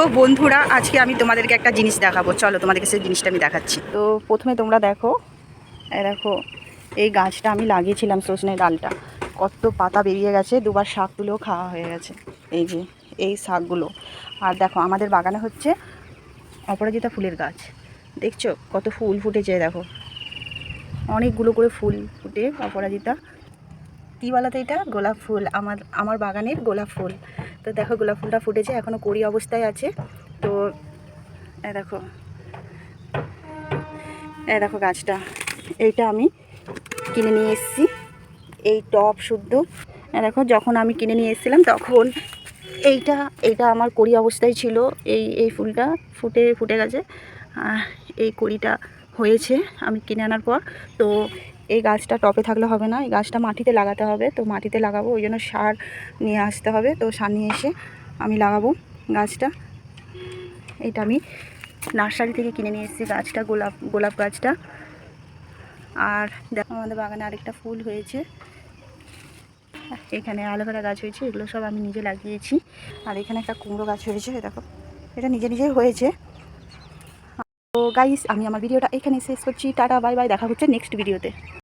তো বন্ধুরা, আজকে আমি তোমাদেরকে একটা জিনিস দেখাবো। চলো তোমাদেরকে সেই জিনিসটা আমি দেখাচ্ছি। তো প্রথমে তোমরা দেখো দেখো, এই গাছটা আমি লাগিয়েছিলাম সজনে ডালটা। কত পাতা বেরিয়ে গেছে, দুবার শাক তুলেও খাওয়া হয়ে গেছে। এই যে, এই শাকগুলো। আর দেখো, আমাদের বাগানে হচ্ছে অপরাজিতা ফুলের গাছ। দেখছ? কত ফুল ফুটেছে, দেখো। অনেকগুলো করে ফুল ফুটে অপরাজিতা। কী বলতো এটা গোলাপ ফুল, আমার আমার বাগানের গোলাপ ফুল। তো দেখো গোলাপ ফুলটা ফুটেছে এখনও কড়ি অবস্থায় আছে। তো দেখো এ দেখো গাছটা, এইটা আমি কিনে নিয়ে এসেছি। এই টপ শুদ্ধ। দেখো, যখন আমি কিনে নিয়ে এসেছিলাম, তখন এইটা এইটা আমার কড়ি অবস্থায় ছিল। এই এই ফুলটা ফুটে ফুটে গেছে। এই কড়িটা হয়েছে আমি কিনে আনার পর। তো এই গাছটা টপে থাকলে হবে না, এই গাছটা মাটিতে লাগাতে হবে। তো মাটিতে লাগাবো, ওই জন্য সার নিয়ে আসতে হবে। তো সার নিয়ে এসে আমি লাগাবো গাছটা। এটা আমি নার্সারি থেকে কিনে নিয়ে এসেছি গাছটা, গোলাপ গোলাপ গাছটা। আর দেখো, আমাদের বাগানে আরেকটা ফুল হয়েছে। এখানে অ্যালোভেরা গাছ হয়েছে, এগুলো সব আমি নিজে লাগিয়েছি। আর এখানে একটা কুমড়ো গাছ হয়েছে দেখো। এটা নিজে নিজেই হয়েছে। তো গাইস আমি আমার ভিডিওটা এখানে শেষ করছি। টাটা বাই বাই দেখা হচ্ছে নেক্সট ভিডিওতে